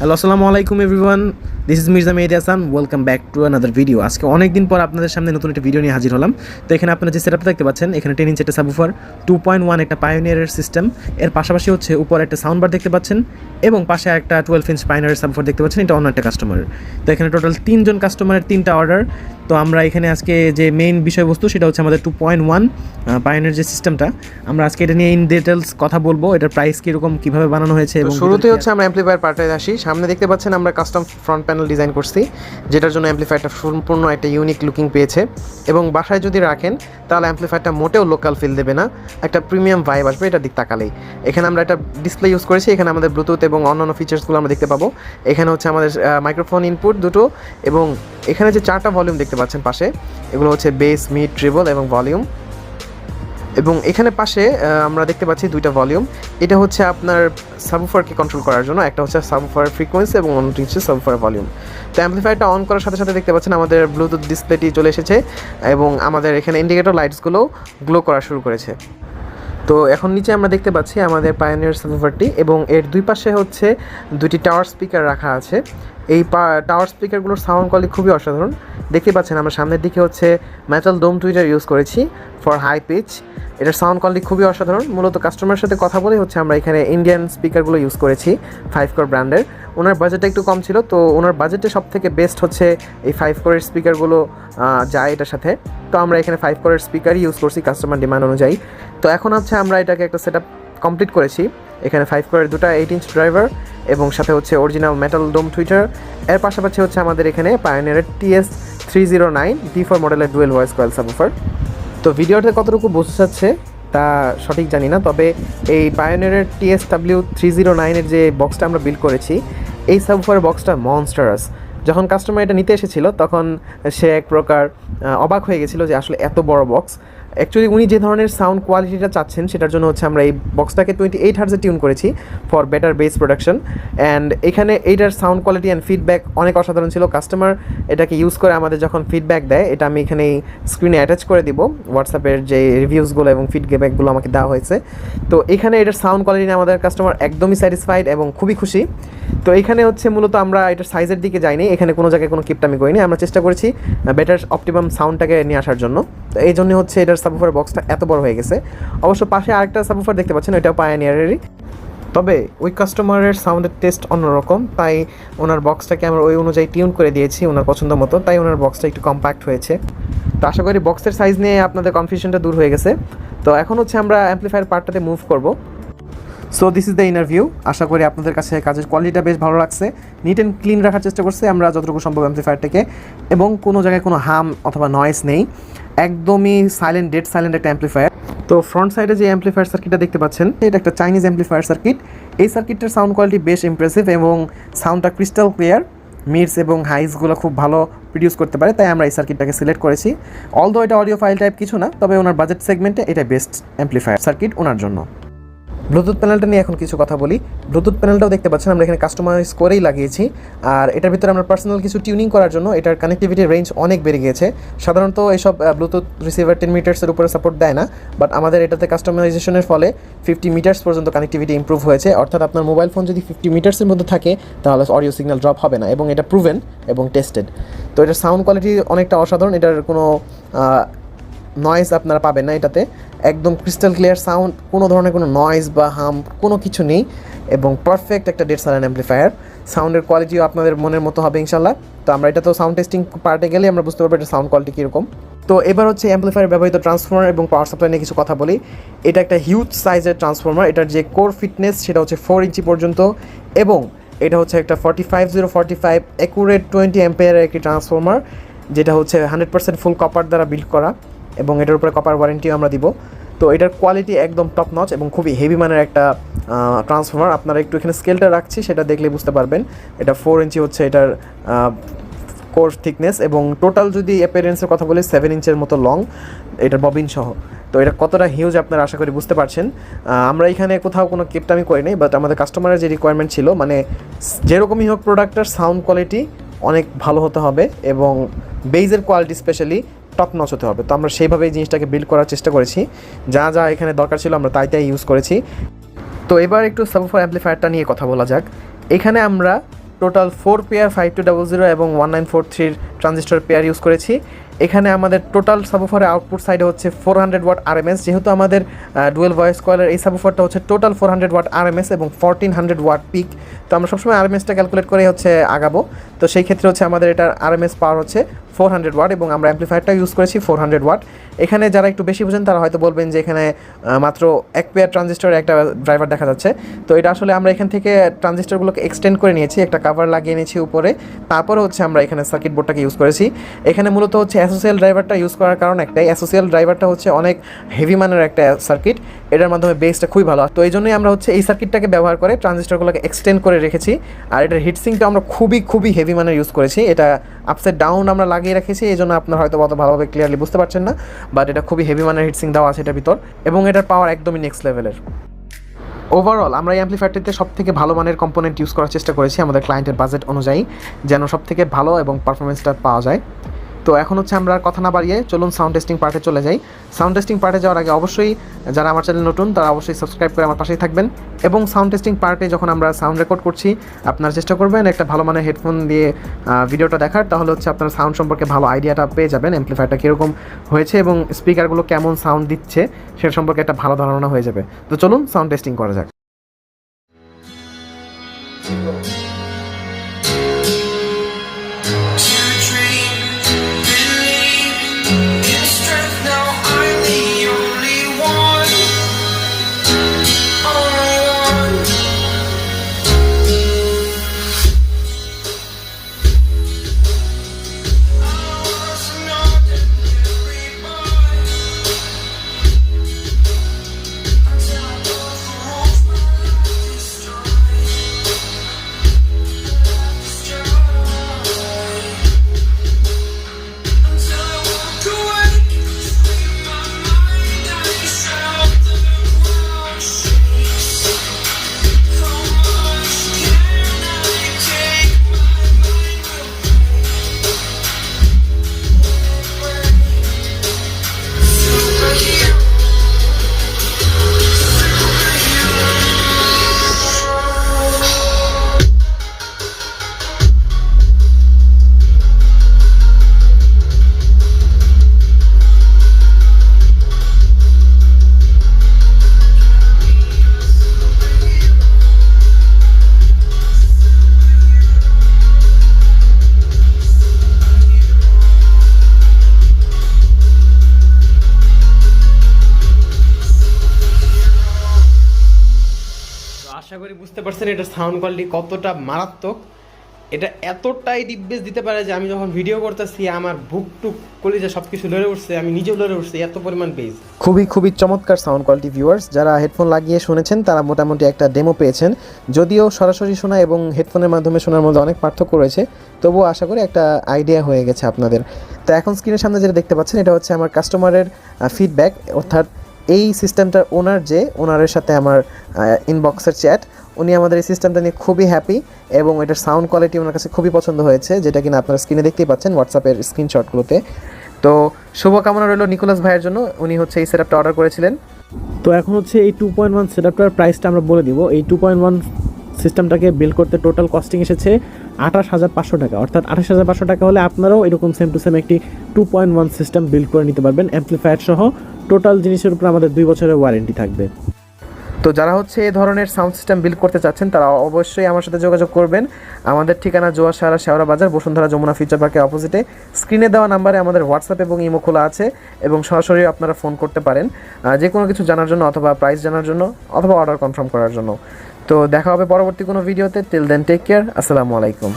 Hello আসসালামু আলাইকুম everyone this is Mirza Mehedi Hasan welcome back to another video আজকে অনেক দিন পর আপনাদের সামনে নতুন একটা ভিডিও নিয়ে হাজির হলাম। তো এখানে আপনারা যে সেটআপটা দেখতে পাচ্ছেন, এখানে টেন ইঞ্চ একটা সাবুফার টু পয়েন্ট ওয়ান একটা পায়োনিয়ারের সিস্টেম এর পাশাপাশি হচ্ছে উপর একটা সাউন্ড বার দেখতে পাচ্ছেন এবং পাশে একটা টুয়েলভ ইঞ্চ পায়োনিয়ারের সাবুফার দেখতে পাচ্ছেন। এটা অন্য একটা কাস্টমারের তো এখানে টোটাল তিনজন কাস্টমারের তিনটা অর্ডার তো আমরা এখানে আজকে যে মেইন বিষয়বস্তু সেটা হচ্ছে আমাদের টু পয়েন্ট ওয়ান পায়নের যে সিস্টেমটা আমরা আজকে এটা নিয়ে ইন ডিটেলস কথা বলব এটার প্রাইস কীরকম কীভাবে বানানো হয়েছে এবং শুরুতে হচ্ছে আমরা অ্যাম্পলিফায়ার পার্টে আসি। সামনে দেখতে পাচ্ছেন আমরা কাস্টম ফ্রন্ট প্যানেল ডিজাইন করছি যেটার জন্য অ্যাম্পলিফায়ারটা সম্পূর্ণ একটা ইউনিক লুকিং পেয়েছে। এবং বাসায় যদি রাখেন তাহলে অ্যাম্পলিফায়ারটা মোটেও লোকাল ফিল দেবে না একটা প্রিমিয়াম ভাইব আসবে এটা দিক তাকালেই। এখানে আমরা একটা ডিসপ্লে ইউজ করেছি এখানে আমাদের ব্লুটুথ এবং অন্যান্য ফিচার্সগুলো আমরা দেখতে পাবো। এখানে হচ্ছে আমাদের মাইক্রোফোন ইনপুট দুটো এবং এখানে যে চারটা ভলিউম দেখতে পাচ্ছেন পাশে, এগুলো হচ্ছে বেস মিড ট্রিবল এবং ভলিউম এবং এখানে পাশে আমরা দেখতে পাচ্ছি দুইটা ভলিউম এটা হচ্ছে আপনার সাবুফারকে কন্ট্রোল করার জন্য, একটা হচ্ছে সাবুফার ফ্রিকোয়েন্সি এবং অন্যটি হচ্ছে সাবুফার ভলিউম তো অ্যাম্পলিফায়ারটা অন করার সাথে সাথে দেখতে পাচ্ছেন আমাদের ব্লুটুথ ডিসপ্লেটি চলে এসেছে এবং আমাদের এখানে ইন্ডিকেটর লাইটসগুলো গ্লো করা শুরু করেছে। তো এখন নিচে আমরা দেখতে পাচ্ছি আমাদের পায়োনিয়ার সাবুফারটি এবং এর দুই পাশে হচ্ছে দুটি টাওয়ার স্পিকার রাখা আছে। এই টাওয়ার স্পিকারগুলোর সাউন্ড কোয়ালিটি খুবই অসাধারণ। দেখতে পাচ্ছেন আমরা সামনের দিকে হচ্ছে মেটাল ডোম টুইটার ইউজ করেছি ফর হাই পিচ এটার সাউন্ড কোয়ালিটি খুবই অসাধারণ। মূলত কাস্টমারের সাথে কথা বলে হচ্ছে আমরা এখানে ইন্ডিয়ান স্পিকারগুলো ইউজ করেছি ফাইভ কোর ব্র্যান্ডের ওনার বাজেটটা একটু কম ছিল, তো ওনার বাজেটে সব থেকে বেস্ট হচ্ছে এই ফাইভ কোরের স্পিকারগুলো যায় এটার সাথে। তো আমরা এখানে ফাইভ কোরের স্পিকারই ইউজ করছি কাস্টমার ডিমান্ড অনুযায়ী। তো এখন হচ্ছে আমরা এটাকে একটা সেট কমপ্লিট করেছি। এখানে ফাইভ কোরের দুটো এইট ইঞ্চ ড্রাইভার এবং সাথে হচ্ছে অরিজিনাল মেটাল ডোম টুইটার এর পাশাপাশি হচ্ছে আমাদের এখানে পায়োনিয়ারের TS three zero nine D four মডেলের ডুয়েল ভয়েস কয়েল সাবুফার তো ভিডিওতে কতটুকু বোঝা যাচ্ছে তা সঠিক জানি না, তবে এই পায়োনিয়ারের টিএস ডাব্লিউ থ্রি জিরো নাইনের যে বক্সটা আমরা বিল্ড করেছি, এই সাবুফারের বক্সটা মনস্টারাস যখন কাস্টমার এটা নিতে এসেছিল, তখন সে এক প্রকার অবাক হয়ে গেছিল যে আসলে এত বড় বক্স অ্যাকচুয়ালি উনি যে ধরনের সাউন্ড কোয়ালিটিটা চাচ্ছেন, সেটার জন্য হচ্ছে আমরা এই বক্সটাকে টোয়েন্টি এইট হার্জে টিউন করেছি for better bass production and এখানে এইটার সাউন্ড কোয়ালিটি অ্যান্ড ফিডব্যাক অনেক অসাধারণ ছিল। কাস্টমার এটাকে ইউজ করে আমাদের যখন ফিডব্যাক দেয়, এটা আমি এখানে স্ক্রিনে অ্যাটাচ করে দিব। হোয়াটসঅ্যাপের যে রিভিউসগুলো এবং ফিডব্যাকগুলো আমাকে দেওয়া হয়েছে। তো এখানে এটার সাউন্ড কোয়ালিটি নিয়ে আমাদের কাস্টমার একদমই স্যাটিসফাইড এবং খুবই খুশি। তো এখানে হচ্ছে মূলত আমরা এটার সাইজের দিকে যাইনি। এখানে কোনো জায়গায় কোনো কিপটামি করিনি। আমরা চেষ্টা করেছি বেটার অপটিমাম সাউন্ডটাকে নিয়ে আসার জন্য। তো এই জন্য হচ্ছে এটার সাবুফার বক্সটা এত বড় হয়ে গেছে। অবশ্য পাশে আরেকটা সাবুফার দেখতে পাচ্ছেন, ওইটাও পায়ানিয়ারেরই তবে ওই কাস্টমারের সাউন্ডের টেস্ট অন্যরকম, তাই ওনার বক্সটাকে আমরা ওই অনুযায়ী টিউন করে দিয়েছি ওনার পছন্দ মতো, তাই ওনার বক্সটা একটু কম্প্যাক্ট হয়েছে। তো আশা করি বক্সের সাইজ নিয়ে আপনাদের কনফিউশনটা দূর হয়ে গেছে। তো এখন হচ্ছে আমরা অ্যাম্পলিফায়ার পার্টটাতে মুভ করব। So this is the interview আশা করি আপনাদের কাছে কাজের কোয়ালিটিটা বেশ ভালো লাগছে। নিট অ্যান্ড ক্লিন রাখার চেষ্টা করছি আমরা যতটুকু সম্ভব অ্যাম্পলিফায়ারটাকে এবং কোনো জায়গায় কোনো হাম অথবা নয়েস নেই। একদমই সাইলেন্ট ডেড সাইলেন্ট একটা অ্যাম্পলিফায়ার তো ফ্রন্ট সাইডে যে অ্যাম্পলিফায়ার সার্কিটটা দেখতে পাচ্ছেন, এটা একটা চাইনিজ অ্যাম্পলিফায়ার সার্কিট এই সার্কিটটার সাউন্ড কোয়ালিটি বেশ ইমপ্রেসিভ এবং সাউন্ডটা ক্রিস্টাল ক্লিয়ার মিডস এবং হাইসগুলো খুব ভালো প্রডিউস করতে পারে, তাই আমরা এই সার্কিটটাকে সিলেক্ট করেছি। অলদো এটা অডিও ফাইল টাইপ কিছু না, তবে ওনার বাজেট সেগমেন্টে এটা বেস্ট অ্যাম্পলিফায়ার সার্কিট ওনার জন্য। ব্লুটুথ প্যানেলটা নিয়ে এখন কিছু কথা বলি। ব্লুটুথ প্যানেলটাও দেখতে পাচ্ছেন, আমরা এখানে কাস্টমাইজ করেই লাগিয়েছি। আর এটার ভিতরে আমরা পার্সোনাল কিছু টিউনিং করার জন্য এটার কানেক্টিভিটির রেঞ্জ অনেক বেড়ে গিয়েছে। সাধারণত এইসব ব্লুটুথ রিসিভার টেন মিটার্সের উপরে সাপোর্ট দেয় না বাট আমাদের এটাতে কাস্টমাইজেশনের ফলে ফিফটি মিটার্স পর্যন্ত কানেক্টিভিটি ইমপ্রুভ হয়েছে। অর্থাৎ আপনার মোবাইল ফোন যদি ফিফটি মিটার্সের মধ্যে থাকে, তাহলে অডিও সিগন্যাল ড্রপ হবে না, এবং এটা প্রুভেন এবং টেস্টেড তো এটার সাউন্ড কোয়ালিটি অনেকটা অসাধারণ, এটার কোনো নয়েজ আপনারা পাবেন না এটাতে। একদম ক্রিস্টাল ক্লিয়ার সাউন্ড কোনো ধরনের কোনো নয়েজ বা হাম কোনো কিছু নেই। এবং পারফেক্ট একটা ডেড সালান অ্যাম্পলিফায়ার সাউন্ডের কোয়ালিটিও আপনাদের মনের মতো হবে ইনশাল্লাহ। তো আমরা এটা তো সাউন্ড টেস্টিং পার্টে গেলে আমরা বুঝতে পারব এটা সাউন্ড কোয়ালিটি কীরকম। তো এবার হচ্ছে অ্যাম্পলিফায়ার ব্যবহৃত ট্রান্সফর্মার এবং পাওয়ার সাপ্লাই নিয়ে কিছু কথা বলি। এটা একটা হিউজ সাইজের ট্রান্সফর্মার এটার যে কোর ফিটনেস সেটা হচ্ছে ফোর ইঞ্চি পর্যন্ত। এবং এটা হচ্ছে একটা forty five zero forty five accurate twenty অ্যাম্পেয়ারের একটি ট্রান্সফর্মার যেটা হচ্ছে হান্ড্রেড পার্সেন্ট ফুল কপার দ্বারা বিল্ড করা। এবং এটার উপরে কপার ওয়ারেন্টিও আমরা দিব। তো এটার কোয়ালিটি একদম টপ নচ এবং খুবই হেভি মানের একটা ট্রান্সফর্মার আপনারা একটু এখানে স্কেলটা রাখছি, সেটা দেখলে বুঝতে পারবেন। এটা ফোর ইঞ্চি হচ্ছে এটার কোর থিকনেস এবং টোটাল যদি অ্যাপিয়ারেন্সের কথা বলি সেভেন ইঞ্চের মতো লং এটার ববিন সহ। তো এটা কতটা হিউজ আপনারা আশা করি বুঝতে পারছেন। আমরা এখানে কোথাও কোনো কিপটামি করি নাই বাট আমাদের কাস্টমারের যে রিকোয়ারমেন্ট ছিল মানে যেরকমই হোক প্রোডাক্টের সাউন্ড কোয়ালিটি অনেক ভালো হতে হবে এবং বেইজের কোয়ালিটি স্পেশালি টপ নচ হতে হবে। তো আমরা সেইভাবে এই জিনিসটাকে বিল্ড করার চেষ্টা করেছি। যা যা এখানে দরকার ছিল আমরা তাই তাই ইউজ করেছি। তো এবার একটু সাবফার অ্যাম্পলিফায়ারটা নিয়ে কথা বলা যাক। এখানে আমরা total four pair five two double zero এবং ওয়ান নাইন ফোর থ্রির ট্রানজিস্টর পেয়ার ইউজ করেছি। এখানে আমাদের টোটাল সাবুফারের আউটপুট সাইডে হচ্ছে ফোর হান্ড্রেড ওয়াট আরএমএস যেহেতু আমাদের ডুয়েল ভয়েস কয়েলের এই সাবুফারটা হচ্ছে total four hundred watt RMS এবং ফোরটিন হান্ড্রেড ওয়াট পিক তো আমরা সবসময় আরএমএসটা ক্যালকুলেট করে হচ্ছে আগাবো। তো সেই ক্ষেত্রে হচ্ছে আমাদের এটার আরএমএস পাওয়ার হচ্ছে ফোর হান্ড্রেড ওয়াট এবং আমরা অ্যাম্পলিফায়ারটা ইউজ করেছি ফোর হান্ড্রেড ওয়াট এখানে যারা একটু বেশি বোঝেন, তারা হয়তো বলবেন যে এখানে মাত্র এক পেয়ার ট্রানজিস্টর একটা ড্রাইভার দেখা যাচ্ছে। তো এটা আসলে আমরা এখান থেকে ট্রানজিস্টরগুলোকে এক্সটেন্ড করে নিয়েছি, একটা কাভার লাগিয়ে নিয়েছি উপরে। তারপরে হচ্ছে আমরা এখানে সার্কিট বোর্ডটাকে ইউজ করেছি। এখানে মূলত হচ্ছে অ্যাসোসিয়াল ড্রাইভারটা ইউজ করার কারণ একটাই। অ্যাসোসিয়াল ড্রাইভারটা হচ্ছে অনেক হেভি মানের একটা সার্কিট এটার মাধ্যমে বেসটা খুবই ভালো। তো এই জন্যই আমরা হচ্ছে এই সার্কিটটাকে ব্যবহার করে ট্রানজিস্টরগুলোকে এক্সটেন্ড করে রেখেছি। আর এটার হিটসিংটা আমরা খুবই খুবই হেভি মানের ইউজ করেছি। এটা আপসাইড ডাউন আমরা লাগিয়ে রেখেছি। এই জন্য আপনার হয়তো অত ভালোভাবে ক্লিয়ারলি বুঝতে পারছেন না। বাট এটা খুবই হেভি মানের হিটসিং দেওয়া আছে এটার ভিতর। এবং এটার পাওয়ার একদমই নেক্সট লেভেলের ওভারঅল আমরা এই অ্যাম্পলিফায়ারটিতে সব থেকে ভালো মানের কম্পোনেন্ট ইউজ করার চেষ্টা করেছি আমাদের ক্লায়েন্টের বাজেট অনুযায়ী। যেন সব থেকে ভালো এবং পারফরমেন্সটা পাওয়া যায়। তো এখন হচ্ছে আমরা কথা না বাড়িয়ে চলুন সাউন্ড টেস্টিং পার্টে চলে যাই। সাউন্ড টেস্টিং পার্টে যাওয়ার আগে অবশ্যই যারা আমার চ্যানেল নতুন, তারা অবশ্যই সাবস্ক্রাইব করে আমার পাশেই থাকবেন। এবং সাউন্ড টেস্টিং পার্টে যখন আমরা সাউন্ড রেকর্ড করছি, আপনারা চেষ্টা করবেন একটা ভালো মানের হেডফোন দিয়ে ভিডিওটা দেখার। তাহলে হচ্ছে আপনার সাউন্ড সম্পর্কে ভালো আইডিয়াটা পেয়ে যাবেন অ্যাম্পলিফায়ারটা কীরকম হয়েছে এবং স্পিকারগুলো কেমন সাউন্ড দিচ্ছে সে সম্পর্কে একটা ভালো ধারণা হয়ে যাবে। তো চলুন সাউন্ড টেস্টিং করা যাক। আশা করি বুঝতে পারছেন এটা সাউন্ড কোয়ালিটি কতটা মারাত্মক। এটা এতটাই ডিপবেস দিতে পারে যে আমি যখন ভিডিও করতেছি, আমার বুক টুক কলিজা সব কিছু লড়ে উঠছে, আমি নিজেও লড়ে উঠছি, এত পরিমাণ বেস খুবই খুবই চমৎকার সাউন্ড কোয়ালিটি ভিউয়ার্স যারা হেডফোন লাগিয়ে শুনেছেন, তারা মোটামুটি একটা ডেমো পেয়েছেন। যদিও সরাসরি শোনা এবং হেডফোনের মাধ্যমে শোনার মধ্যে অনেক পার্থক্য রয়েছে, তবুও আশা করি একটা আইডিয়া হয়ে গেছে আপনাদের। তো এখন স্ক্রিনের সামনে যেটা দেখতে পাচ্ছেন, এটা হচ্ছে আমার কাস্টমারের ফিডব্যাক অর্থাৎ এই সিস্টেমটার ওনার যে ওনারের সাথে আমার ইনবক্সের চ্যাট উনি আমাদের এই সিস্টেমটা নিয়ে খুবই হ্যাপি এবং এটার সাউন্ড কোয়ালিটি ওনার কাছে খুবই পছন্দ হয়েছে, যেটা কিনা আপনারা স্ক্রিনে দেখতেই পাচ্ছেন হোয়াটসঅ্যাপের স্ক্রিনশটগুলোতে তো শুভকামনা রইল নিকোলাস ভাইয়ের জন্য, উনি হচ্ছে এই সেটআপটা অর্ডার করেছিলেন। তো এখন হচ্ছে এই টু পয়েন্ট ওয়ান সেটআপটার প্রাইসটা আমরা বলে দিব। এই টু পয়েন্ট ওয়ান সিস্টেমটাকে বিল করতে টোটাল কস্টিং এসেছে আঠাশ হাজার পাঁচশো টাকা। অর্থাৎ আঠাশ হাজার পাঁচশো টাকা হলে আপনারাও এরকম সেম টু সেম একটি two point one system build করে নিতে পারবেন অ্যাম্পলিফায়ার সহ। টোটাল জিনিসের উপর আমাদের দুই বছরের ওয়ারেন্টি থাকবে। তো যারা হচ্ছে এই ধরনের সাউন্ড সিস্টেম বিল্ড করতে চাচ্ছেন, তারা অবশ্যই আমার সাথে যোগাযোগ করবেন। আমাদের ঠিকানা জোয়াশারা শেওড়া বাজার, বসুন্ধরা যমুনা ফিউচার পার্কের অপোজিটে স্ক্রিনে দেওয়া নাম্বারে আমাদের হোয়াটসঅ্যাপ এবং ইমো খোলা আছে এবং সরাসরি আপনারা ফোন করতে পারেন যে কোনো কিছু জানার জন্য অথবা প্রাইস জানার জন্য অথবা অর্ডার কনফার্ম করার জন্য। তো দেখা হবে পরবর্তী কোনো ভিডিওতে টিল দেন টেক কেয়ার আসসালামু আলাইকুম।